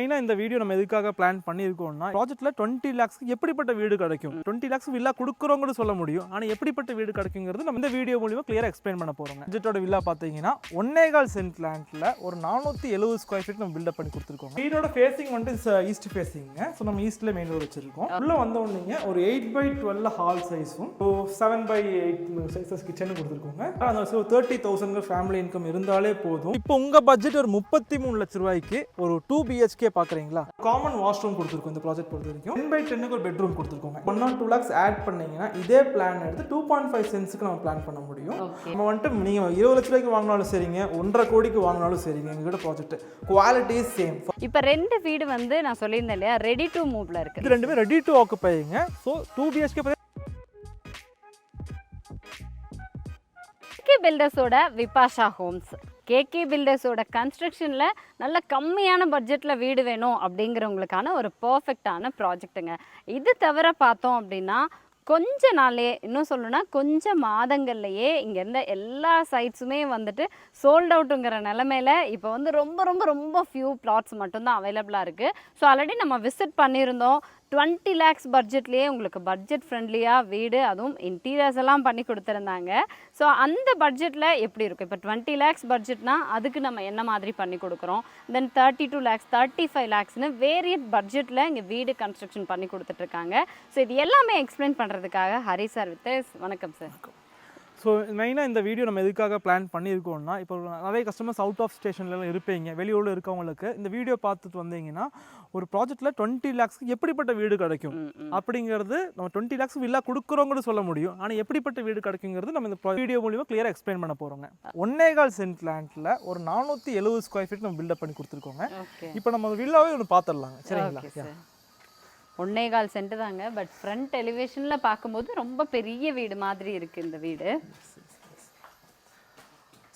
மெயினாக இந்த வீடியோ நம்ம எதுக்காக பிளான் பண்ணியிருக்கோம்னா ப்ராஜெக்ட்டில் டுவெண்ட்டி லேக்ஸ்க்கு எப்படிப்பட்ட வீடு கிடைக்கும்? டுவெண்ட்டி லேக்ஸ் வில்லா கொடுக்குறோங்கன்னு சொல்ல முடியும். ஆனால் எப்படிப்பட்ட வீடு கிடைக்குங்கிறது நம்ம இந்த வீடியோ மூலியமாக கிளியராக எக்ஸ்பிளைன் பண்ண போகிறோம் பட்ஜெட்டோட வில்லா பார்த்தீங்கன்னா ஒன்னேகால் சென்ட் லேண்டில் ஒரு நானூற்றி எழுபது ஸ்கொயர் ஃபீட் நம்ம பில்டப் பண்ணி கொடுத்துருக்கோம் வீடோட ஃபேஸிங் வந்துட்டு ஈஸ்ட் ஃபேஸிங்க ஸோ நம்ம ஈஸ்ட்டில் மெயின் ரோடு வச்சிருக்கோம். உள்ளே வந்த உடனே ஒரு எயிட் பை டுவெல் ஹால் சைஸும் செவன் பை எயிட் சைஸஸ் கிச்சனும் கொடுத்துருக்கோங்க. அந்த so thirty thousand family income இருந்தாலே போதும். இப்போ உங்கள் பட்ஜெட் ஒரு முப்பத்தி மூணு லட்ச ரூபாய்க்கு ஒரு டூ பிஹெச்கே பார்க்குறீங்களா காமன் வாஷ்ரூம் கொடுத்துருக்கோம் இந்த ப்ராஜெக்ட் பொறுத்த வரைக்கும் டென் பை டென்னுக்கு ஒரு bedroom கொடுத்துருக்கோங்க one or two lakhs add பண்ணீங்கன்னா இதே பிளான் எடுத்து டூ பாயிண்ட் ஃபைவ் சென்ஸுக்கு நம்ம பிளான் பண்ண முடியும். நம்ம வந்துட்டு நீங்கள் இருபது லட்ச ரூபாய்க்கு வாங்கினாலும் சரிங்க ஒன்றரை கோடிக்கு வாங்கினாலும் சரிங்க எங்ககிட்ட ப்ராஜெக்ட் குவாலிட்டி சேம் இப்போ ரெண்டு வீடு வந்து நான் சொல்லியிருந்தேன் இல்லையா ரெடி டு மூவ்ல இருக்கு. இது ரெண்டுமே ready to occupy so two BHK பில்டர்ஸோட Vibhasha homes KK பில்டர்ஸோட கன்ஸ்ட்ரக்ஷனில் நல்ல கம்மியான பட்ஜெட்டில் வீடு வேணும் அப்படிங்கிறவங்களுக்கான ஒரு பர்ஃபெக்டான ப்ராஜெக்ட்டுங்க இது தவிர பார்த்தோம் அப்படின்னா கொஞ்ச நாளே இன்னும் சொல்லணும்னா கொஞ்ச மாதங்கள்லையே இங்கே இருந்த எல்லா சைட்ஸுமே வந்துட்டு சோல்ட் அவுட்டுங்கிற நிலமையில இப்போ வந்து ரொம்ப ரொம்ப ரொம்ப ஃபியூ பிளாட்ஸ் மட்டும்தான் அவைலபிளாக இருக்குது ஸோ ஆல்ரெடி நம்ம விசிட் பண்ணியிருந்தோம். டுவெண்ட்டி லேக்ஸ் பட்ஜெட்லேயே உங்களுக்கு பட்ஜெட் ஃப்ரெண்ட்லியாக வீடு அதுவும் இன்டீரியர்ஸ் எல்லாம் பண்ணி கொடுத்துருந்தாங்க. ஸோ அந்த பட்ஜெட்டில் எப்படி இருக்கும் இப்போ டுவெண்ட்டி லேக்ஸ் பட்ஜெட்னா அதுக்கு நம்ம என்ன மாதிரி பண்ணி கொடுக்குறோம்? Then thirty two lakhs thirty five லேக்ஸ்னு variant பட்ஜெட்டில் இங்கே வீடு கன்ஸ்ட்ரக்ஷன் பண்ணி கொடுத்துட்ருக்காங்க ஸோ இது எல்லாமே எக்ஸ்பிளைன் பண்ணுறதுக்காக ஹரி சார் வித் வணக்கம் சார் ஸோ மெயினாக இந்த வீடியோ நம்ம எதுக்காக பிளான் பண்ணியிருக்கோம்னா இப்போ நிறைய கஸ்டமர்ஸ் அவுட் ஆஃப் ஸ்டேஷன்லாம் இருப்பீங்க வெளியூரில் இருக்கவங்களுக்கு. இந்த வீடியோ பார்த்துட்டு வந்தீங்கன்னா ஒரு ப்ராஜெக்ட்டில் டுவெண்ட்டி லேக்ஸ்க்கு எப்படிப்பட்ட வீடு கிடைக்கும்? அப்படிங்கிறது நம்ம டுவெண்ட்டி லேக்ஸ் வில்லா கொடுக்குறவங்க சொல்ல முடியும். ஆனால் எப்படிப்பட்ட வீடு கிடைக்குங்கிறது நம்ம இந்த வீடியோ மூலியமாக கிளியராக எக்ஸ்பிளைன் பண்ண போகிறோங்க ஒன்னேகால் சென்ட் லேண்டில் ஒரு நானூற்றி எழுபது ஸ்கொயர் ஃபீட் நம்ம பில்டப் பண்ணி கொடுத்துருக்கோங்க. இப்போ நம்ம வில்லாவே ஒன்று பார்த்துடலாங்க. சரிங்களா? ஒன்னே கால் சென்ட் தாங்க. பட் ஃப்ரண்ட் எலிவேஷனில் பார்க்கும்போது ரொம்ப பெரிய வீடு மாதிரி இருக்குது இந்த வீடு.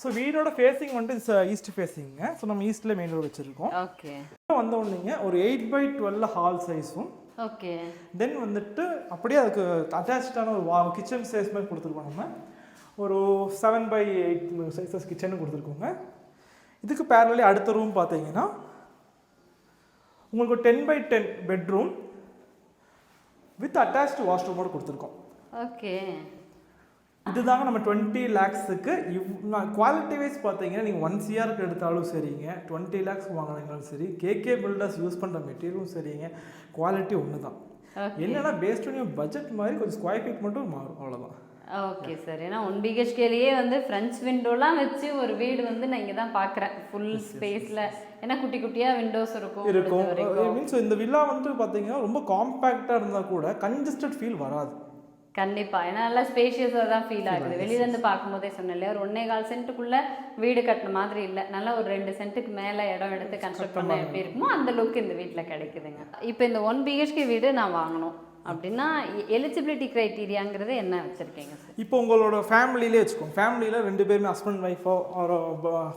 ஸோ வீடோட ஃபேஸிங் வந்துட்டு ஈஸ்ட் ஃபேஸிங்க ஸோ நம்ம ஈஸ்ட்டில் மெயின் ரோடு வச்சுருக்கோம். ஓகே வந்த உடனே ஒரு எயிட் பை டுவெல் ஹால் சைஸும் ஓகே தென் வந்துட்டு அப்படியே அதுக்கு அட்டாச்சான ஒரு வா கிச்சன் சைஸ் மாதிரி கொடுத்துருக்கோம் நம்ம. ஒரு செவன் பை எயிட் சைஸஸ் கிச்சனும் கொடுத்துருக்கோங்க. இதுக்கு பேரலி அடுத்த ரூம் பார்த்தீங்கன்னா உங்களுக்கு ten by ten bedroom with attached வாஷ்ரூமோடு கொடுத்துருக்கோம். ஓகே. இதுதாங்க நம்ம டுவெண்ட்டி லேக்ஸுக்கு இவ் குவாலிட்டி வைஸ் பார்த்தீங்கன்னா நீங்கள் ஒன் சிஆருக்கு எடுத்தாலும் சரிங்க. டுவெண்ட்டி லேக்ஸ் வாங்கினாலும் சரி. கேகே பில்டர்ஸ் யூஸ் பண்ணுற மெட்டீரியலும் சரிங்க. குவாலிட்டி ஒன்று தான் என்னன்னா பேஸ்ட் ஆன் பட்ஜெட் மாதிரி கொஞ்சம் ஸ்கொயர் ஃபீட் மட்டும் மாறும். அவ்வளோதான் ஓகே சார். ஏன்னா ஒன் பிஹெச்கேலேயே வந்து ஃப்ரெஞ்ச் விண்டோலாம் வச்சு ஒரு வீடு வந்து நான் இங்கே தான் பார்க்குறேன் ஃபுல் ஸ்பேஸில் ஏன்னா குட்டி குட்டியாக விண்டோஸ் இருக்கும் இருக்கும். மீன்ஸ் இந்த வில்லா வந்து பார்த்தீங்கன்னா ரொம்ப காம்பேக்டாக இருந்தால் கூட கன்ஜஸ்டட் ஃபீல் வராது. கண்டிப்பா. ஏன்னா நல்லா ஸ்பேஷியஸாக தான் ஃபீல் ஆகுது. வெளியில இருந்து பார்க்கும்போதே சொன்னேன் இல்லையா? ஒரு ஒன்னே கால் சென்ட்டுக்குள்ள வீடு கட்டின மாதிரி இல்லை. நல்லா ஒரு ரெண்டு சென்ட்டுக்கு மேலே இடம் எடுத்து கன்ஸ்ட்ரக்ட் பண்ண எப்படி இருக்குமோ அந்த லுக் இந்த வீட்டில் கிடைக்குதுங்க. இப்போ இந்த ஒன் பிஹெச்கே வீடு நான் வாங்கணும். அப்படின்னா எலிஜிபிலிட்டி க்ரைட்டீரியாங்கிறது என்ன வச்சுருக்கீங்க சார் இப்போ உங்களோட ஃபேமிலியிலே வச்சுக்கோங்க ஃபேமிலியில் ரெண்டு பேருமே ஹஸ்பண்ட் ஒய்ஃபோ ஒரு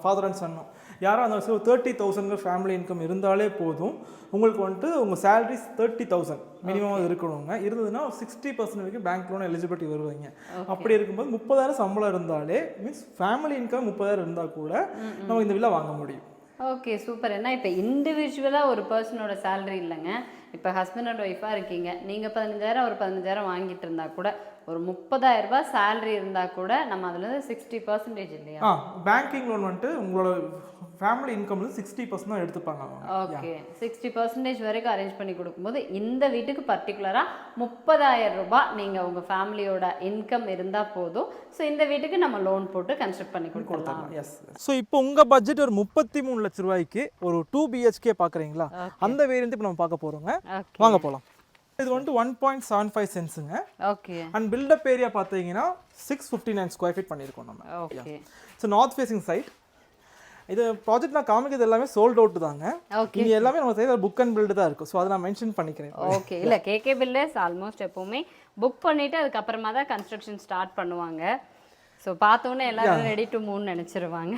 ஃபாதர் அண்ட் சன்னோ யாரோ அந்த வருஷம் தேர்ட்டி தௌசண்ட் ஃபேமிலி இன்கம் இருந்தாலே போதும். உங்களுக்கு வந்துட்டு உங்கள் சேலரிஸ் தேர்ட்டி தௌசண்ட் மினிமம் இருக்கணுங்க. இருந்ததுன்னா சிக்ஸ்டி பர்சன்ட் வரைக்கும் பேங்க் லோன் எலிஜிபிலிட்டி வருவாங்க. அப்படி இருக்கும்போது முப்பதாயிரம் சம்பளம் இருந்தாலே மீன்ஸ் ஃபேமிலி இன்கம் முப்பதாயிரம் இருந்தால் கூட நம்ம இந்த வில்லா வாங்க முடியும். Okay super. ஏன்னா இப்போ இண்டிவிஜுவலாக ஒரு பர்சனோட சேலரி இல்லைங்க. இப்போ ஹஸ்பண்ட் அண்ட் ஒய்ஃபாக இருக்கீங்க. நீங்கள் பதினஞ்சாயிரம் ஒரு பதினஞ்சாயிரம் வாங்கிட்டு இருந்தா கூட ஒரு முப்பதாயிரம் ரூபாய் சேலரி இருந்தால் கூட நம்ம அதுலேருந்து சிக்ஸ்டி பர்சன்டேஜ் இல்லையா? பேங்கிங் லோன் வந்துட்டு உங்களோட ஃபேமிலி இன்கம்ல சிக்ஸ்டி பர்சன்ட் தான் எடுத்துப்பாங்க ஓகே சிக்ஸ்டி பர்சன்டேஜ் வரைக்கும் அரேஞ்ச் பண்ணி கொடுக்கும்போது இந்த வீட்டுக்கு பர்டிகுலராக முப்பதாயிரம் ரூபாய் நீங்கள் உங்கள் ஃபேமிலியோட இன்கம் இருந்தால் போதும். ஸோ இந்த வீட்டுக்கு நம்ம லோன் போட்டு கன்ஸ்ட்ரக்ட் பண்ணி கொடுத்துடலாம். எஸ் ஸோ இப்போ உங்கள் பட்ஜெட் ஒரு முப்பத்தி மூணு லட்ச ரூபாய்க்கு ஒரு டூ பிஹெச்கே பார்க்குறீங்களா அந்த வேரியன்ட் இப்போ நம்ம பார்க்க போகிறோங்க வாங்க போகலாம் இது வந்துட்டு one point seven five சென்ஸுங்க okay and built up area பார்த்தீங்கன்னா six fifty nine square feet பண்ணியிருக்கோம் நம்ம okay so north facing side இது ப்ராஜெக்ட் நான் காமிக்கிறது எல்லாமே சோல்ட் அவுட் தாங்க. இங்கே எல்லாமே நம்ம சைடில் புக் அண்ட் பில்டு தான் இருக்கும். ஸோ அதை நான் மென்ஷன் பண்ணிக்கிறேன். ஓகே இல்லை கேகே பில்லர்ஸ் ஆல்மோஸ்ட் எப்போவுமே புக் பண்ணிவிட்டு அதுக்கப்புறமா தான் கன்ஸ்ட்ரக்ஷன் ஸ்டார்ட் பண்ணுவாங்க. ஸோ பார்த்தோன்னே எல்லாரும் ரெடி டு மூணு நினச்சிருவாங்க.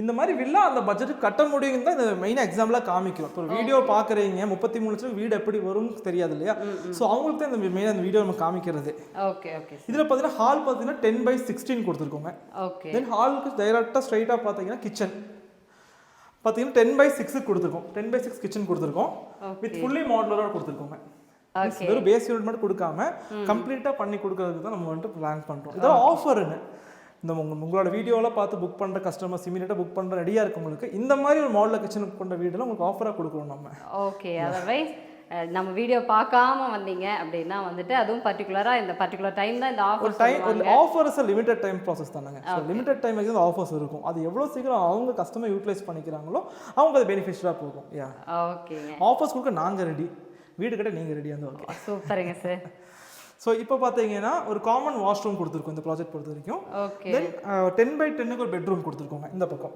இந்த மாதிரி வில்லா அந்த பட்ஜெட்டுக்கு கட்ட முடியும்னு தான் இந்த மெயின் எக்ஸாம்பிளாக காமிக்கிறோம் இப்போ ஒரு வீடியோ பார்க்குறீங்க முப்பத்தி மூணு லட்சம் வீடு எப்படி வரும்னு தெரியாது இல்லையா? ஸோ அவங்களுக்கு தான் இந்த மெயின் அந்த வீடியோ நம்ம காமிக்கிறது. ஓகே ஓகே இதில் பார்த்தீங்கன்னா ஹால் பார்த்தீங்கன்னா டென் பை சிக்ஸ்டீன் கொடுத்துருக்கோங்க. ஓகே தென் ஹாலுக்கு டைரெக்டாக ஸ்ட்ரைட்டாக பார்த்தீங்கன்னா கிச்சன் பார்த்தீங்கன்னா டென் பை சிக்ஸுக்கு கொடுத்துருக்கோம். டென் பை சிக்ஸ் கிச்சன் கொடுத்துருக்கோம். வித் ஃபுல்லி மாடலராக கொடுத்துருக்கோங்க. வெறும் பேஸ் யூனிட் மட்டும் கொடுக்காம கம்ப்ளீட்டாக பண்ணி கொடுக்கறதுக்கு தான் நம்ம வந்துட்டு பிளான் பண்ணுறோம் இதெல்லாம் ஆஃபருங்க இந்த உங்க உங்களோட வீடியோவில் பார்த்து புக் பண்ணுற கஸ்டமர்ஸ் இமீடியட்டாக புக் பண்ணுற ரெடியாக இருக்கவங்களுக்கு இந்த மாதிரி ஒரு மாடலில் கிச்சனுக்கு கொண்ட வீடெல்லாம் உங்களுக்கு ஆஃபராக கொடுக்குறோம் நம்ம. ஓகே அதர்வைஸ் நம்ம வீடியோ பார்க்காம வந்தீங்க அப்படின்னா வந்துட்டு அதுவும் பர்டிகுலராக இந்த பர்டிகுலர் டைம் தான் இந்த offer time offers limited time process தானங்க. லிமிடெட் டைம் வரைக்கும் ஆஃபர்ஸ் இருக்கும். அது எவ்வளோ சீக்கிரம் அவங்க கஸ்டமர் யூட்டிலைஸ் பண்ணிக்கிறாங்களோ அவங்க அது பெனிஃபிஷியலாக போகும். யா ஓகேங்க ஆஃபர்ஸ் கொடுக்க நாங்கள் ரெடி வீடு கட்ட நீங்கள் ரெடியாக இருந்தால் ஓகே சூப்பருங்க சார் ஸோ இப்போ பார்த்தீங்கன்னா ஒரு காமன் வாஷ்ரூம் கொடுத்துருக்கோம் இந்த ப்ராஜெக்ட் பொறுத்த வரைக்கும். தென் டென் பை டென்னுக்கு ஒரு பெட்ரூம் கொடுத்துருக்கோங்க இந்த பக்கம்.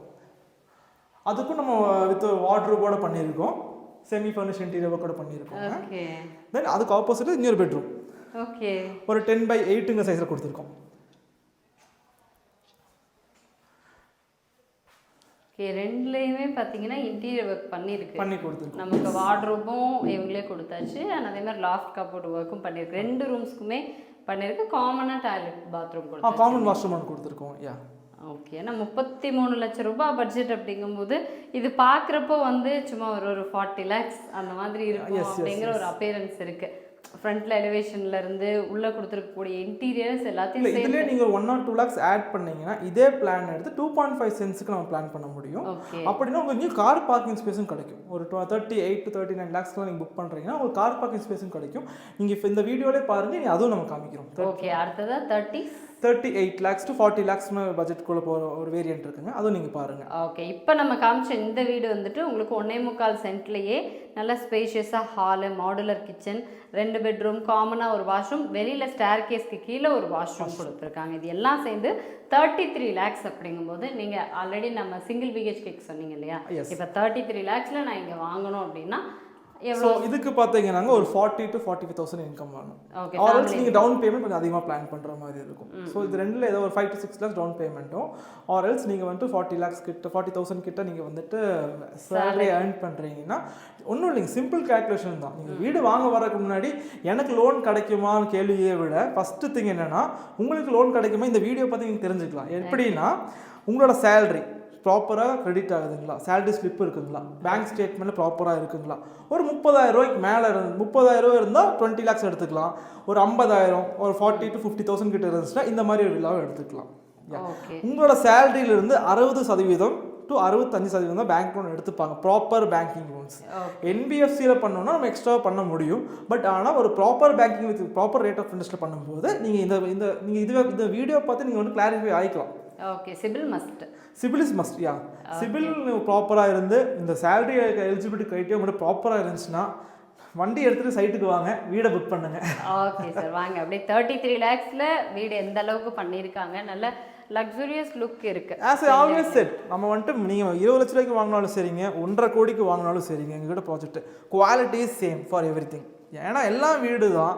அதுக்கும் நம்ம வித் வார்ட்ரூபோட பண்ணியிருக்கோம். செமி ஃபர்னிஷ் இன்டீரியர் கூட பண்ணியிருக்கோம் தென் அதுக்கு ஆப்போசிட் இன்னொரு பெட்ரூம் ஓகே ஒரு டென் பை எயிட்டுங்க சைஸில் கொடுத்துருக்கோம். ஓகே ரெண்டுலேயுமே பார்த்தீங்கன்னா இன்டீரியர் ஒர்க் பண்ணியிருக்கு பண்ணி கொடுத்துருக்கோம். நமக்கு வார்ட்ரோபும் இவங்களே கொடுத்தாச்சு. அண்ட் அதே மாதிரி லாஃப்ட் கப்போர்ட் ஒர்க்கும் பண்ணியிருக்கு ரெண்டு ரூம்ஸ்க்குமே பண்ணியிருக்கு காமனாக டாய்லெட் பாத்ரூம் ஆ கொடுத்தாச்சு. காமன் வாஷ்ரூம் கொடுத்துருக்கோம். யா ஓகே ஏன்னா முப்பத்தி மூணு லட்சம் ரூபாய் பட்ஜெட் அப்படிங்கும்போது இது பார்க்குறப்போ வந்து சும்மா ஒரு ஒரு ஃபார்ட்டி லேக்ஸ் அந்த மாதிரி இருக்கும் அப்படிங்கிற ஒரு அப்பியரன்ஸ் இருக்கு. ஃப்ரண்ட்ல எலிவேஷன்ல இருந்து உள்ள கொடுத்துருக்கக்கூடிய இன்டீரியர்ஸ் எல்லாத்தையும் சேர்த்து. இதுலேயே நீங்கள் one or two lakhs add பண்ணீங்கன்னா இதே பிளான் எடுத்து டூ பாயிண்ட் ஃபைவ் சென்ஸுக்கு நம்ம பிளான் பண்ண முடியும். அப்படின்னா உங்களுக்கு கார் பார்க்கிங் ஸ்பேஸும் கிடைக்கும். ஒரு thirty eight to thirty nine லேக்ஸ்லாம் நீங்கள் புக் பண்ணுறீங்கன்னா உங்களுக்கு கார் பார்க்கிங் ஸ்பேஸும் கிடைக்கும். நீங்கள் இப்போ இந்த வீடியோலே பாருங்க நீ அதுவும் நம்ம காமிக்கிறோம். ஓகே அடுத்ததா thirty thirty eight lakhs to forty lakhs பட்ஜெட்குள்ளே போகிற ஒரு வேரியன்ட் இருக்குங்க. அதுவும் நீங்கள் பாருங்கள் ஓகே இப்போ நம்ம காமிச்ச இந்த வீடு வந்துட்டு உங்களுக்கு ஒன்னே முக்கால் சென்ட்லேயே நல்ல ஸ்பேஷியஸாக ஹாலு மாடுலர் கிச்சன் ரெண்டு பெட்ரூம் காமனாக ஒரு வாஷ்ரூம் வெளியில் ஸ்டேர் கேஸ்க்கு கீழே ஒரு வாஷ்ரூம் கொடுத்துருக்காங்க. இது எல்லாம் சேர்ந்து தேர்ட்டி த்ரீ லேக்ஸ் அப்படிங்கும்போது நீங்கள் ஆல்ரெடி நம்ம சிங்கிள் பிஹெச் கேக் சொன்னீங்க இல்லையா. இப்போ தேர்ட்டி த்ரீ லேக்ஸில் நான் இங்கே வாங்கணும் அப்படின்னா ஸோ இதுக்கு பார்த்தீங்கன்னாங்க ஒரு forty to forty five thousand income okay or else நீங்கள் டவுன் பேமெண்ட் கொஞ்சம் அதிகமாக பிளான் பண்ணுற மாதிரி இருக்கும். ஸோ இது ரெண்டில் ஏதோ ஒரு five to six lakhs down பேமெண்ட்டும் or else நீங்கள் வந்துட்டு ஃபார்ட்டி லேக்ஸ் கிட்ட ஃபார்ட்டி தௌசண்ட் கிட்ட நீங்கள் வந்துட்டு சேலரி ஏர்ன் பண்ணுறீங்கன்னா ஒன்றும் இல்லைங்க. சிம்பிள் கேல்குலேஷன் தான். நீங்கள் வீடு வாங்க வரதுக்கு முன்னாடி எனக்கு லோன் கிடைக்குமான்னு கேள்வியை விட ஃபஸ்ட்டு திங் என்னென்னா உங்களுக்கு லோன் கிடைக்குமா? இந்த வீடியோ பார்த்து நீங்கள் தெரிஞ்சுக்கலாம். எப்படின்னா உங்களோட சேலரி ப்ராப்பராக கிரெடிட் ஆகுதுங்களா? சேலரி ஸ்லிப் இருக்குங்களா? பேங்க் ஸ்டேட்மெண்ட்டில் ப்ராப்பராக இருக்குங்களா? ஒரு முப்பதாயிரம் ரூபாய்க்கு மேலே இருந்து முப்பதாயிரம் ரூபாய் இருந்தால் டுவெண்ட்டி லேக்ஸ் எடுத்துக்கலாம். ஒரு ஐம்பதாயிரம் ஒரு ஃபார்ட்டி டு ஃபிஃப்டி தௌசண்ட் கிட்ட இருந்துச்சுன்னா இந்த மாதிரி ஒரு விழாவை எடுத்துக்கலாம். உங்களோட சேலரியிலிருந்து அறுபது சதவீதம் டு அறுபத்தஞ்சு சதவீதம் தான் பேங்க் லோன் எடுத்துப்பாங்க. ப்ராப்பர் பேங்கிங் லோன்ஸ் என்பிஎஃப்சியில் பண்ணோம்னா நம்ம எக்ஸ்ட்ரா பண்ண முடியும். பட் ஆனால் ஒரு proper banking with proper rate of இன்ட்ரெஸ்ட்டில் பண்ணும்போது நீங்கள் இந்த இந்த நீங்கள் இதுவே இந்த வீடியோ பார்த்து நீங்கள் வந்து clarify ஆகிக்கலாம் okay CIBIL must CIBIL is must yeah CIBIL ப்ராப்பராக இருந்து இந்த சேலரி எலிஜிபிலிட்டி க்ரைட்டீரியா மட்டும் ப்ராப்பராக இருந்துச்சுன்னா வண்டி எடுத்துகிட்டு சைட்டுக்கு வாங்க வீடை புக் பண்ணுங்க. ஓகே சார் வாங்க. அப்படியே தேர்ட்டி த்ரீ லேக்ஸில் வீடு எந்த அளவுக்கு பண்ணியிருக்காங்க. நல்ல லக்ஸூரியஸ் லுக் இருக்கு. ஆஸ் ஆல்வேஸ் செட் நம்ம வந்துட்டு நீங்கள் இருபது லட்ச ரூபாய்க்கு வாங்கினாலும் சரிங்க ஒன்றரை கோடிக்கு வாங்கினாலும் சரிங்க எங்ககிட்ட project quality is same for everything ஏன்னா எல்லாம் வீடு தான்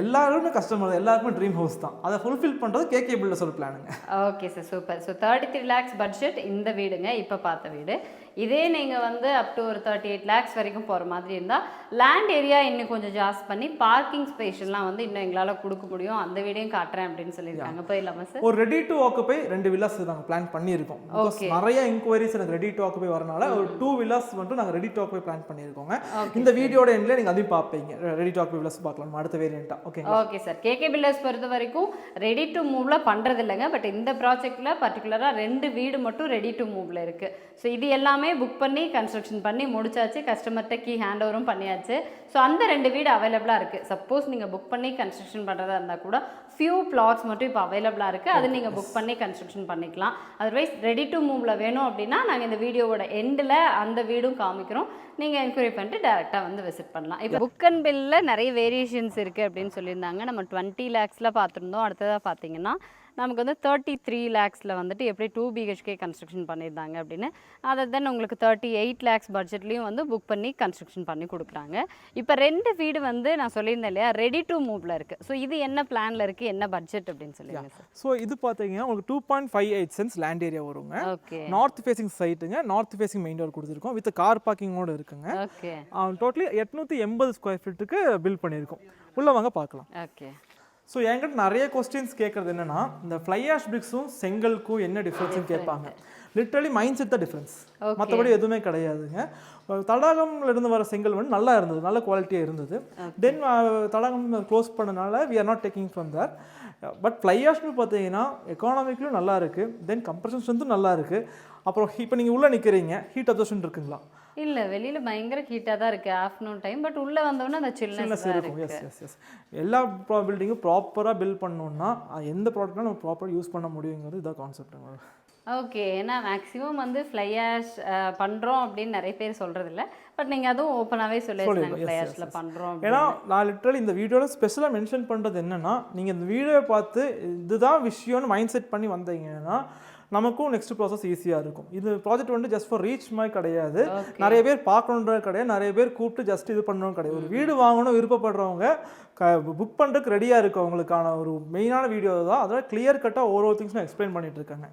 எல்லாருமே கஸ்டமர் எல்லாருக்குமே ட்ரீம் ஹவுஸ் தான். அதை ஃபுல்ஃபில் பண்ணுறது கேகே பில்டர்ஸ் ஒரு பிளானுங்க okay sir super so thirty three lakhs budget இந்த வீடுங்க. இப்போ பார்த்த வீடு. இதே நீங்கள் வந்து அப் டு ஒரு தேர்ட்டி எயிட் லேக்ஸ் வரைக்கும் போகிற மாதிரி இருந்தால் லேண்ட் ஏரியா இன்னும் கொஞ்சம் ஜாஸ்தி பண்ணி பார்க்கிங் ஸ்பேஸ்லாம் வந்து இன்னும் எங்களால் கொடுக்க முடியும். அந்த வீடையும் காட்டுறேன் அப்படின்னு சொல்லியிருக்காங்க. போயிடலாமா சார் ஒரு ரெடி டு ஆக்குபை ரெண்டு வில்லாஸ் நாங்கள் பிளான் பண்ணியிருக்கோம். Okay. நிறைய இன்கொயரிஸ் எனக்கு ரெடி டு ஆக்குபை வரனால ஒரு டூ வில்லாஸ் மட்டும் நாங்கள் ரெடி டு ஆக்குபை பிளான் பண்ணியிருக்கோங்க. இந்த வீடியோட எண்ணில் நீங்கள் அதையும் பார்ப்பீங்க. ரெடி டு ஆக்குபை வில்லாஸ் பார்க்கலாம். அடுத்த வேரியண்ட்டாக okay okay sir KK builders பொறுத்த வரைக்கும் ரெடி டு மூவ்ல பண்ணுறது இல்லைங்க. பட் இந்த ப்ராஜெக்டில் பர்டிகுலராக ரெண்டு வீடு மட்டும் ரெடி டு மூவ்ல இருக்குது ஸோ இது எல்லாமே புக் பண்ணி கன்ஸ்ட்ரக்ஷன் பண்ணி முடிச்சாச்சு. கஸ்டமர்கிட்ட கீ ஹேண்ட் ஓவரும் பண்ணியாச்சு. ஸோ அந்த ரெண்டு வீடு அவைலபிளாக இருக்குது சப்போஸ் நீங்கள் புக் பண்ணி கன்ஸ்ட்ரக்ஷன் பண்ணுறதா இருந்தால் கூட ஃபியூ பிளாட்ஸ் மட்டும் இப்போ அவைலபிளாக இருக்குது அது நீங்கள் புக் பண்ணி கன்ஸ்ட்ரக்ஷன் பண்ணிக்கலாம். அதர்வைஸ் ரெடி டு மூவ்ல வேணும் அப்படின்னா நாங்கள் இந்த வீடியோவோட எண்டில் அந்த வீடும் காமிக்கிறோம். நீங்கள் என்கொயரி பண்ணிட்டு டேரெக்டாக வந்து விசிட் பண்ணலாம். இப்போ புக் அண்ட் பில்லில் நிறைய வேரியேஷன்ஸ் இருக்குது அப்படின்னு சொல்லியிருந்தாங்க. நம்ம டுவெண்ட்டி லேக்ஸில் பார்த்துருந்தோம். அடுத்ததாக பார்த்தீங்கன்னா நமக்கு வந்து தேர்ட்டி த்ரீ லேக்ஸில் வந்துட்டு எப்படி டூ பிஹெச்கே கன்ஸ்ட்ரக்ஷன் பண்ணியிருந்தாங்க அப்படின்னு. அதை தென் உங்களுக்கு தேர்ட்டி எயிட் லேக்ஸ் பட்ஜெட்லேயும் வந்து புக் பண்ணி கன்ஸ்ட்ரக்ஷன் பண்ணி கொடுக்குறாங்க. இப்போ ரெண்டு வீடு வந்து நான் சொல்லியிருந்தேன் இல்லையா ரெடி டு மூவ்ல இருக்குது ஸோ இது என்ன பிளானில் இருக்குது என்ன பட்ஜெட் அப்படின்னு சார் ஸோ இது பார்த்தீங்கன்னா உங்களுக்கு two point five eight cents land area வருங்க. ஓகே நார்த் ஃபேசிங் சைட்டுங்க நார்த் ஃபேசிங் மெயின் டோர் கொடுத்துருக்கோம் வித் கார் பார்க்கிங்கோட இருக்குங்க. ஓகே டோட்டலி எட்நூற்றி எண்பது ஸ்கொயர் ஃபீட்டுக்கு பில் பண்ணியிருக்கோம். உள்ள வாங்க பார்க்கலாம் ஓகே ஸோ என்கிட்ட நிறைய கொஸ்டின்ஸ் கேட்குறது என்னன்னா இந்த ஃப்ளை ஆஷ் பிரிக்ஸும் செங்கலுக்கும் என்ன டிஃப்ரென்ஸ்னு கேட்பாங்க. லிட்ரலி மைண்ட் செட் தான் டிஃப்ரென்ஸ். மற்றபடி எதுவுமே கிடையாதுங்க. தடாகம்ல இருந்து வர செங்கல் வந்து நல்லா இருந்தது நல்ல குவாலிட்டியாக இருந்தது. தென் தடாகம் க்ளோஸ் பண்ணனால we are not taking from there but fly ash பார்த்தீங்கன்னா எக்கானாமிக்லையும் நல்லா இருக்குது தென் கம்ப்ரஷன் ஸ்ட்ரென்த்தும் நல்லா இருக்குது அப்புறம் இப்போ நீங்கள் உள்ளே நிற்கிறீங்க ஹீட் அப்சர்ஷன் இருக்குங்களா? இல்ல வெளியில பயங்கர ஹீட்டா தான் இருக்கு ஆஃப்டர்நூன் டைம் பட் உள்ள வந்தோடனே அந்த சில்னஸ் இருக்கும். இருக்கு. எஸ் எஸ் எஸ் எல்லா பில்டிங்கும் ப்ராப்பராக பில்ட் பண்ணோம்னா எந்த ப்ராடக்ட்னாலும் நம்ம ப்ராப்பராக யூஸ் பண்ண முடியுங்கிறது இதான் கான்செப்ட்டுங்க ஓகே ஏன்னா மேக்ஸிமம் வந்து ஃப்ளை ஆஷ் பண்றோம் அப்படின்னு நிறைய பேர் சொல்றது இல்ல பட் நீங்க அதுவும் சொல்லிருக்கோம், yes, ஃப்ளை ஆஷ்ல. பண்றோம் ஏன்னா நான் லிட்டரலி இந்த வீடியோவில் ஸ்பெஷலாக மென்ஷன் பண்ணுறது என்னன்னா நீங்கள் இந்த வீடியோவை பார்த்து இதுதான் விஷயம்னு மைண்ட் செட் பண்ணி வந்தீங்கன்னா நமக்கும் நெக்ஸ்ட் ப்ராசஸ் ஈஸியாக இருக்கும். இது ப்ராஜெக்ட் வந்து ஜஸ்ட் ஃபார் ரீச் மாதிரி கிடையாது. நிறைய பேர் பார்க்கணுன்றது கிடையாது. நிறைய பேர் கூப்பிட்டு ஜஸ்ட் இது பண்ணணும் கிடையாது. ஒரு வீடு வாங்கணும் விருப்பப்படுறவங்க க புக் பண்ணுறதுக்கு ரெடியாக இருக்கவங்களுக்கான ஒரு மெயினான வீடியோ தான். அதோட கிளியர் கட்டாக ஒரு ஒரு திங்ஸ் நான் எக்ஸ்பிளைன் பண்ணிட்டு இருக்காங்க.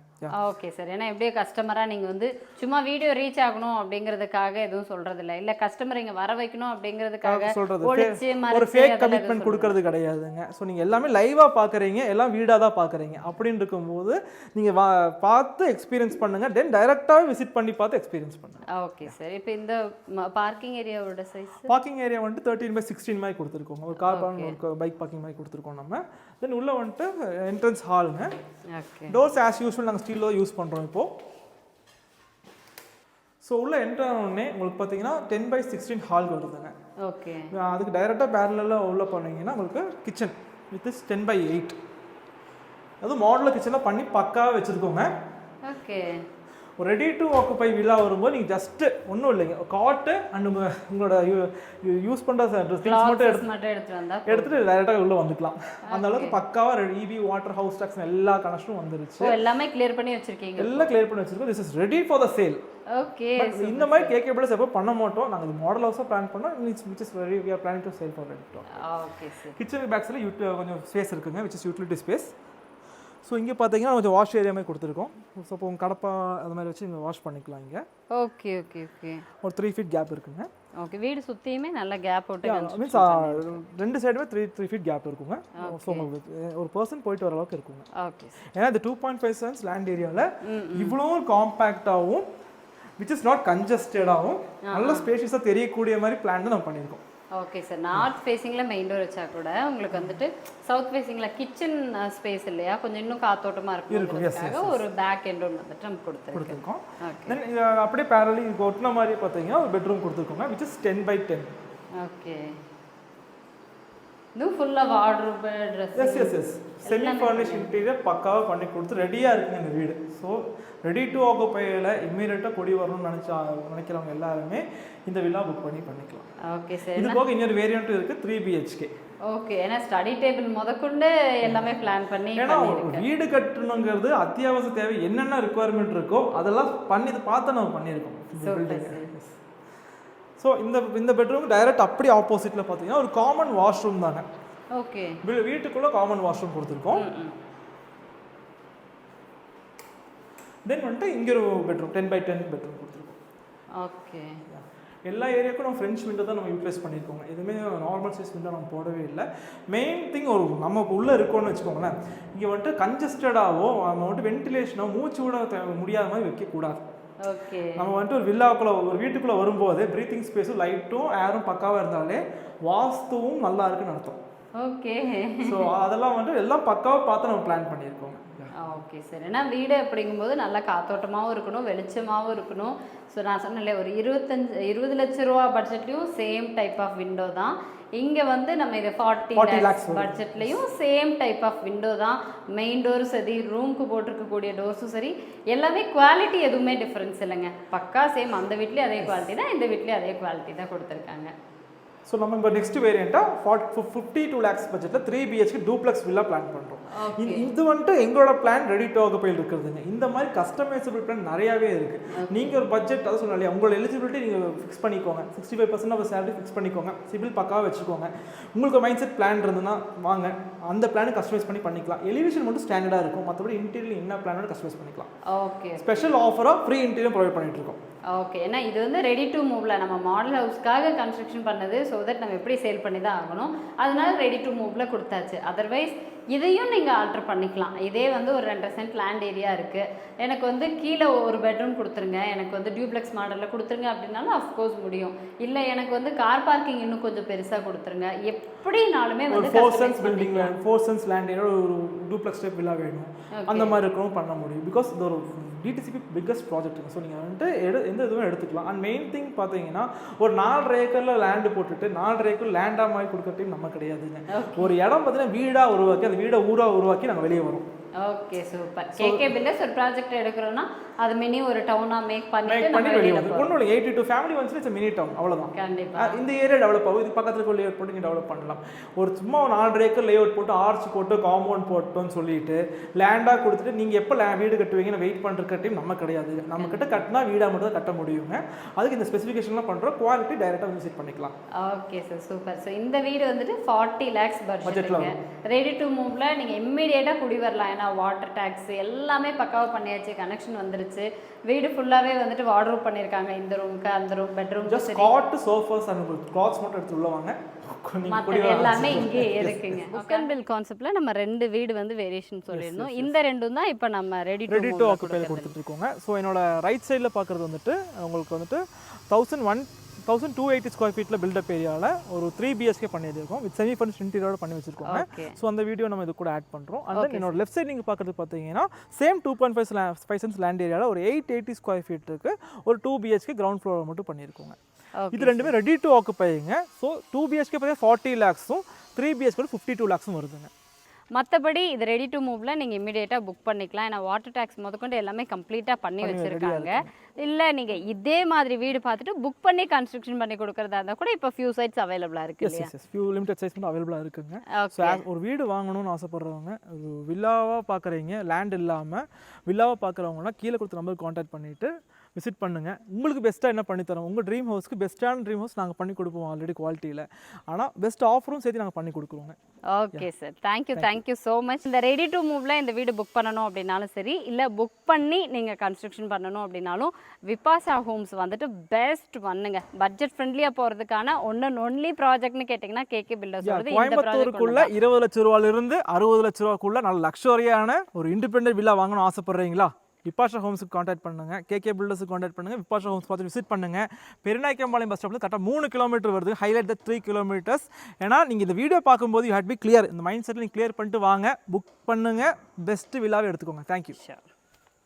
ஓகே சார் ஏன்னா எப்படியோ கஸ்டமரா நீங்க வந்து சும்மா வீடியோ ரீச் ஆகணும் அப்படிங்கிறதுக்காக எதுவும் சொல்றது இல்ல இல்ல கஸ்டமர் இங்க வர வைக்கணும் அப்படிங்கிறதுக்காக ஒளிச்சு ஒரு ஃபேக் கமிட்மெண்ட் கொடுக்கறது கிடையாதுங்க. ஸோ நீங்கள் எல்லாமே லைவாக பார்க்குறீங்க. எல்லாம் வீடாக தான் பார்க்குறீங்க. அப்படின்னு இருக்கும்போது நீங்கள் வா பார்த்து எக்ஸ்பீரியன்ஸ் பண்ணுங்க. தென் டைரெக்டாகவே விசிட் பண்ணி பார்த்து எக்ஸ்பீரியன்ஸ் பண்ணுங்க. ஓகே சார் இப்போ இந்த பார்க்கிங் ஏரியாவோட சைஸ் பார்க்கிங் ஏரியா வந்துட்டு தேர்ட்டின் பை சிக்ஸ்டீன் மாதிரி கொடுத்துருக்கோம். ஒரு கார் ஒரு பைக் பார்க்கிங் மாதிரி கொடுத்துருக்கோம் நம்ம. தென் உள்ளே வந்துட்டு என்ட்ரன்ஸ் ஹாலுங்க டோர்ஸ் ஆஸ் யூஸ்வல் நாங்கள் ஸ்டீலில் யூஸ் பண்ணுறோம் இப்போது ஸோ உள்ளே என்ட்ரு உடனே உங்களுக்கு பார்த்தீங்கன்னா டென் பை சிக்ஸ்டீன் ஹால் வருதுங்க ஓகே அதுக்கு டைரெக்டாக பேரலில் உள்ள போனீங்கன்னா உங்களுக்கு kitchen with is ten by eight அதுவும் மாடலில் கிச்சனில் பண்ணி பக்காவாக வச்சுருக்கோங்க. ஓகே. ஒரு ரெடி டு ஆக்குப்பை வில்லா வரும்போது நீங்கள் ஜஸ்ட்டு ஒன்றும் இல்லைங்க. காட்டு அண்ட் உங்களோட யூஸ் பண்ணுற திங்ஸ் மட்டும் எடுத்து கிளாத்ஸ் மட்டும் எடுத்து வந்தா எடுத்துகிட்டு டைரெக்டாக உள்ளே வந்துக்கலாம். அந்த அளவுக்கு பக்காவாக இபி வாட்டர் ஹவுஸ் டேக்ஸ் எல்லா கனெக்ஷனும் வந்துருச்சு. எல்லாமே கிளியர் பண்ணி வச்சிருக்கீங்க. எல்லாம் கிளியர் பண்ணி வச்சிருக்கோம். This is ready for the sale okay இந்த மாதிரி கேக்கபிள்ஸ் எப்போ பண்ண மாட்டோம் நாங்கள் இது மாடல் ஹவுஸாக பிளான் பண்ணோம். Which is very we are planning to sale for ready okay kitchen பேக்ஸில் யூட் கொஞ்சம் ஸ்பேஸ் இருக்குங்க which is utility space so இங்கே பார்த்தீங்கன்னா கொஞ்சம் வாஷ் ஏரியா மாதிரி கொடுத்துருக்கோம். ஸோ இப்போ உங்கள் கடப்பா அது மாதிரி வச்சு இங்கே வாஷ் பண்ணிக்கலாம் இங்கே. ஓகே ஓகே ஓகே ஒரு த்ரீ ஃபீட் கேப் இருக்குங்க. ஓகே வீடு சுத்தியுமே நல்ல கேப் விட்டு மீன்ஸ் ரெண்டு சைடுமே த்ரீ த்ரீ ஃபீட் கேப் இருக்குங்க. ஸோ உங்களுக்கு ஒரு பர்சன் போயிட்டு வர அளவுக்கு இருக்குங்க. ஓகே ஏன்னா இந்த two point five seven cents land ஏரியாவில் இவ்வளோ காம்பேக்டாகவும் விச் இஸ் நாட் கன்ஜஸ்டடாகவும் நல்ல ஸ்பேஷியஸாக தெரியக்கூடிய மாதிரி பிளான் தான் நம்ம பண்ணியிருக்கோம். ஓகே சார் நார்த் ஃபேஸிங்கில் மெயின் டோர் வச்சா கூட உங்களுக்கு வந்துட்டு சவுத் ஃபேஸிங்கில் கிச்சன் ஸ்பேஸ் இல்லையா? கொஞ்சம் இன்னும் காத்தோட்டமாக இருக்குங்கிறதுக்காக ஒரு பேக் எண்ட் ஒன்று வந்துட்டு நம்ம கொடுத்துருக்கோம். அப்படியே பேரலி ஒட்டின மாதிரி பார்த்தீங்கன்னா ஒரு bedroom கொடுத்துருக்கோங்க which is ten by ten okay இதுவும் ஃபுல்லாக wardrobe dress yes yes yes semi furnish interior பக்காவாக பண்ணி கொடுத்து ரெடியாக இருக்குங்க இந்த வீடு. ஸோ ரெடி டு ஆக்குப்பையில் இம்மீடியட்டாக குடி வரணும்னு நினச்சா நினைக்கிறவங்க எல்லாருமே இந்த வில்லா புக் பண்ணி பண்ணிக்கலாம். ஓகே சார் இது போக இன்னொரு வேரியண்ட்டும் இருக்குது த்ரீ பிஹெச்கே ஓகே ஏன்னா ஸ்டடி டேபிள் முதற்கொண்டு எல்லாமே பிளான் பண்ணி ஏன்னா வீடு கட்டணுங்கிறது அத்தியாவசிய தேவை என்னென்ன ரெக்குவயர்மெண்ட் இருக்கோ அதெல்லாம் பண்ணி இதை பார்த்து நம்ம பண்ணியிருக்கோம். ஸோ இந்த இந்த பெட்ரூம் டைரக்ட் அப்படி ஆப்போசிட்டில் பார்த்தீங்கன்னா ஒரு காமன் வாஷ்ரூம் தாங்க ஓகே வீட்டுக்குள்ள காமன் வாஷ்ரூம் கொடுத்துருக்கோம். தென் வந்துட்டு இங்கே ஒரு bedroom ten by ten bedroom கொடுத்துருக்கோம். ஓகே எல்லா ஏரியாவுக்கும் நம்ம ஃப்ரெஞ்ச் விண்டோ தான் நம்ம யூட்டிலைஸ் பண்ணியிருக்கோங்க. எதுவுமே நார்மல் சைஸ் விண்டோ நம்ம போடவே இல்லை. மெயின் திங் ஒரு நம்ம உள்ளே இருக்கோம்னு வச்சுக்கோங்களேன். இங்கே வந்துட்டு கன்ஜஸ்டடாவோ நம்ம வந்துட்டு வென்டிலேஷனோ மூச்சு விட முடியாத மாதிரி வைக்கக்கூடாது. நம்ம வந்துட்டு ஒரு வில்லாக்குள்ளே ஒரு வீட்டுக்குள்ளே வரும்போது ப்ரீத்திங் ஸ்பேஸும் லைட்டும் ஏரும் பக்காவாக இருந்தாலே வாஸ்துவும் நல்லா இருக்குன்னு அர்த்தம். ஓகே. ஸோ அதெல்லாம் வந்துட்டு எல்லாம் பக்காவாக பார்த்து நம்ம பிளான் பண்ணியிருக்கோங்க ஓகே சார். ஏன்னா வீடு அப்படிங்கும்போது நல்லா காத்தோட்டமாகவும் இருக்கணும் வெளிச்சமாகவும் இருக்கணும். ஸோ நான் சொன்னேன்ல ஒரு இருபத்தஞ்சு இருபது லட்ச ரூபா பட்ஜெட்லேயும் சேம் டைப் ஆஃப் விண்டோ தான். இங்கே வந்து நம்ம இதை ஃபார்ட்டி 40 lakhs லேக்ஸ். பட்ஜெட்லேயும் சேம் டைப் ஆஃப் விண்டோ தான். மெயின் டோரும் சரி ரூமுக்கு போட்டிருக்கக்கூடிய டோர்ஸும் சரி எல்லாமே குவாலிட்டி எதுவுமே டிஃப்ரென்ஸ் இல்லைங்க. பக்கா சேம் அந்த வீட்லேயும் அதே குவாலிட்டி தான் இந்த வீட்லேயும் அதே குவாலிட்டி தான் கொடுத்துருக்காங்க. ஸோ நம்ம இப்போ நெக்ஸ்ட் வேரியண்ட்டாக ஃபார்ட்டி ஃபிஃப்டி டூ லேக்ஸ் பட்ஜெட்டில் த்ரீ பிஹெச்க்கு டூப்ளெக்ஸ் வில்லா பிளான் பண்ணுறோம். இது வந்துட்டு எங்களோட பிளான் ரெடி டு ஆகுப்பையில் இருக்கிறதுங்க இந்த மாதிரி கஸ்டமைசபிள் பிளான் நிறையாவே இருக்குது நீங்கள் ஒரு பட்ஜெட் அதை சொன்னாலே உங்களோட எலிஜிபிலிட்டி நீங்கள் ஃபிக்ஸ் பண்ணிக்கோங்க. Sixty five percent of salary fix பண்ணிக்கோங்க. சிபில் பக்காவாக வச்சுக்கோங்க. உங்களுக்கு மைண்ட் செட் பிளான் இருந்ததுன்னா வாங்க. அந்த பிளானை கஸ்டமைஸ் பண்ணி பண்ணிக்கலாம். எலிவேஷன் மட்டும் ஸ்டாண்டர்டாக இருக்கும். மற்றபடி இன்டீரியர் என்ன பிளானோட கஸ்டமைஸ் பண்ணிக்கலாம். ஓகே ஸ்பெஷல் ஆஃபராக ஃப்ரீ இன்டீரியர் ப்ரொவைட் பண்ணிட்டு இருக்கோம். ஓகே ஏன்னா இது வந்து ரெடி டு மூவ்ல நம்ம மாடல் ஹவுஸ்க்காக கன்ஸ்ட்ரக்ஷன் பண்ணது ஸோ தட் நம்ம எப்படி சேல் பண்ணி தான் ஆகணும். அதனால ரெடி டு மூவ்ல கொடுத்தாச்சு. அதர்வைஸ் இதையும் நீங்கள் ஆல்டர் பண்ணிக்கலாம். இதே வந்து ஒரு ரெண்டரை சென்ட் லேண்ட் ஏரியா இருக்குது எனக்கு வந்து கீழே ஒரு பெட்ரூம் கொடுத்துருங்க. எனக்கு வந்து டியூப்ளெக்ஸ் மாடலில் கொடுத்துருங்க அப்படின்னாலும் அஃப்கோர்ஸ் முடியும். இல்லை எனக்கு வந்து கார் பார்க்கிங் இன்னும் கொஞ்சம் பெருசாக கொடுத்துருங்க. எப்படினாலுமே வந்து four cents building four cents land ஒரு டூப்ளெக்ஸ் டைப் வில்லா வேணும். அந்த மாதிரி இருக்கவும் பண்ண முடியும். பிகாஸ் இது ஒரு டிடிசிபி பிக்கஸ்ட் ப்ராஜெக்ட்டுங்க ஸோ நீங்கள் வந்துட்டு எடு எந்த இதுவும் எடுத்துக்கலாம். அண்ட் மெயின் திங் பார்த்தீங்கன்னா ஒரு நாலரை ஏக்கரில் லேண்டு போட்டுட்டு நாலரை ஏக்கர் லேண்டாக மாதிரி கொடுக்குற டீம் நம்ம கிடையாதுங்க. ஒரு இடம் பார்த்தீங்கன்னா வீடாக உருவாக்கி அந்த வீடை ஊராக உருவாக்கி நாங்கள் வெளியே வரோம். ஓகே சூப்பர் கேகே பில்டர்ஸ் ஒரு ப்ராஜெக்ட் எடுக்கிறோம்னா அது மினி ஒரு டவுனா மேக் பண்ணிட்டு நம்ம வெளியே ஒன்றும் இல்லை எயிட்டி டூ ஃபேமிலி வந்து இட்ஸ் மினி டவுன் அவ்வளோதான் கண்டிப்பா. இந்த ஏரியா டெவலப் ஆகும். இது பக்கத்தில் உள்ள லேஅவுட் போட்டு இங்கே டெவலப் பண்ணலாம். ஒரு சும்மா ஒரு நாலு ஏக்கர் லேஅவுட் போட்டு ஆர்ச் போட்டு காம்பவுண்ட் போட்டோம்னு சொல்லிட்டு லேண்டாக கொடுத்துட்டு நீங்கள் எப்போ வீடு கட்டுவீங்கன்னு வெயிட் பண்ணுற டீம் நம்ம கிடையாது. நம்ம கிட்ட கட்டினா வீடாக மட்டும் தான் கட்ட முடியுங்க. அதுக்கு இந்த ஸ்பெசிஃபிகேஷன்லாம் பண்ணுறோம் குவாலிட்டி டைரெக்டாக விசிட் பண்ணிக்கலாம். ஓகே சார் சூப்பர் ஸோ இந்த வீடு வந்துட்டு ஃபார்ட்டி லேக்ஸ் Budgetல பட்ஜெட்டுங்க ரெடி டு மூவ்ல நீங்கள் இம்மிடியேட்டாக குடி வரலாம். ஏன்னா வாட்டர் டேக்ஸ் எல்லாமே பக்காவாக பண்ணியாச்சு கனெக்ஷன் வந்துருச்சு. வீடு ஃபுல்லாகவே வந்துட்டு வார்ட்ரோப் பண்ணியிருக்காங்க இந்த ரூமுக்கு அந்த room bedroom just cot sofas உங்களுக்கு கிளாத்ஸ் மட்டும் எடுத்து உள்ள வாங்க. நீங்க குடி மற்றது எல்லாமே. இங்கே இருக்குங்க. Yes. புக் அண்ட் பில் கான்செப்ட்ல நம்ம ரெண்டு வீடு வந்து வேரியேஷன் சொல்லியிருந்தோம். இந்த ரெண்டும் தான் இப்போ நம்ம ரெடி ரெடி டு ஆக்குபைல கொடுத்துட்டு இருக்கோங்க. ஸோ என்னோட ரைட் சைடில் பார்க்குறது வந்துட்டு உங்களுக்கு வந்துட்டு thousand one thousand two eighty square ஃபீட்டில் பில்டப் ஏரியாவில் ஒரு த்ரீ பிஎஸ்கே பண்ணியிருக்கோம். வித் செமி ஃபர்னிஷ் இன்டீரியரோட பண்ணி வச்சிருக்கோங்க. ஸோ அந்த வீடியோ நம்ம இது கூட ஆட் பண்ணுறோம் அண்ட் தென் என்னோட லெஃப்ட் சைடு நீங்கள் பார்க்குறது பார்த்தீங்கன்னா same two point five five cents land ஏரியாவில் ஒரு எயிட் எயிட்டி ஸ்கொயர் ஃபீட்டுக்கு ஒரு டூ பிஹெச்கே கிரவுண்ட் ஃப்ளோர் மட்டும் பண்ணியிருக்கோங்க. இது ரெண்டுமே ready to ஆக்குப்பைங்க so two BHK பார்த்தீங்கன்னா ஃபார்ட்டி லேக்ஸும் த்ரீ பிஹெச்கே ஃபிஃப்டி டூ லேக்ஸும் வருதுங்க. மற்றபடி இது ரெடி டு மூவ்ல நீங்கள் இமிடியேட்டாக புக் பண்ணிக்கலாம். ஏன்னா வாட்டர் டேக்ஸ் முதற்கொண்டு எல்லாமே கம்ப்ளீட்டாக பண்ணி வச்சுருக்காங்க. இல்லை நீங்கள் இதே மாதிரி வீடு பார்த்துட்டு புக் பண்ணி கன்ஸ்ட்ரக்ஷன் பண்ணி கொடுக்குறதா இருந்தால் கூட இப்போ ஃபியூ சைட்ஸ் அவைலபிளாக இருக்கு ஃபியூ லிமிடெட் சைஸ் மட்டும் அவைலபிளாக இருக்குங்க. ஒரு வீடு வாங்கணும்னு ஆசைப்படுறவங்க வில்லாவாக பார்க்குறீங்க லேண்ட் இல்லாமல் வில்லாவாக பார்க்குறவங்கலாம் கீழே கொடுத்த நம்பருக்கு காண்டாக்ட் பண்ணிவிட்டு விசிட் பண்ணுங்கள் உங்களுக்கு பெஸ்ட்டாக என்ன பண்ணி தரோம்? உங்கள் ட்ரீம் ஹவுஸ்க்கு பெஸ்ட்டான ட்ரீம் ஹவுஸ் நாங்கள் பண்ணி கொடுப்போம் ஆல்ரெடி குவாலிட்டியில் ஆனால் பெஸ்ட் ஆஃபரும் சேர்த்து நாங்கள் பண்ணி கொடுக்குறோங்க okay sir thank you thank you so much இந்த ரெடி டு மூவ்ல இந்த வீடு புக் பண்ணணும் அப்படின்னாலும் சரி இல்லை புக் பண்ணி நீங்கள் கன்ஸ்ட்ரக்ஷன் பண்ணணும் அப்படின்னாலும் விபாசா ஹோம்ஸ் வந்துட்டு பெஸ்ட் பண்ணுங்க. பட்ஜெட் ஃப்ரெண்ட்லியாக போகிறதுக்கான ஒன்று ஒன்லி ப்ராஜெக்ட்னு கேட்டிங்கன்னா கேகே ப்ராஜெக்ட் கோயம்புத்தூருக்குள்ள இருபது லட்ச ரூபாயிலிருந்து அறுபது லட்ச ரூபாக்குள்ள நல்ல லக்ஸரியான ஒரு இண்டிபெண்டன்ட் வில்லா வாங்கணும்னு ஆசைப்படுறீங்களா? விபாஷா ஹோம்ஸுக்கு காண்டாக்ட் பண்ணுங்க. கேகே பில்டர்ஸுக்கு காண்டாக்ட் பண்ணுங்கள் விபாஷா ஹோம்ஸ் பார்த்து விசிட் பண்ணுங்கள் பெருநாய்க்கம்பாளையம் பஸ் ஸ்டாப்ல கரெக்டாக மூணு கிலோமீட்டர் வருது. ஹைலைட் த த்ரீ கிலோமீட்டர்ஸ் ஏன்னா நீங்கள் இந்த வீடியோ பார்க்கும்போது யூ ஹேட் பி கிளியர் இந்த மைண்ட் செட்டில் நீங்கள் கிளியர் பண்ணிட்டு வாங்க. புக் பண்ணுங்க. பெஸ்ட்டு வில்லாவே எடுத்துக்கோங்க. Thank you sure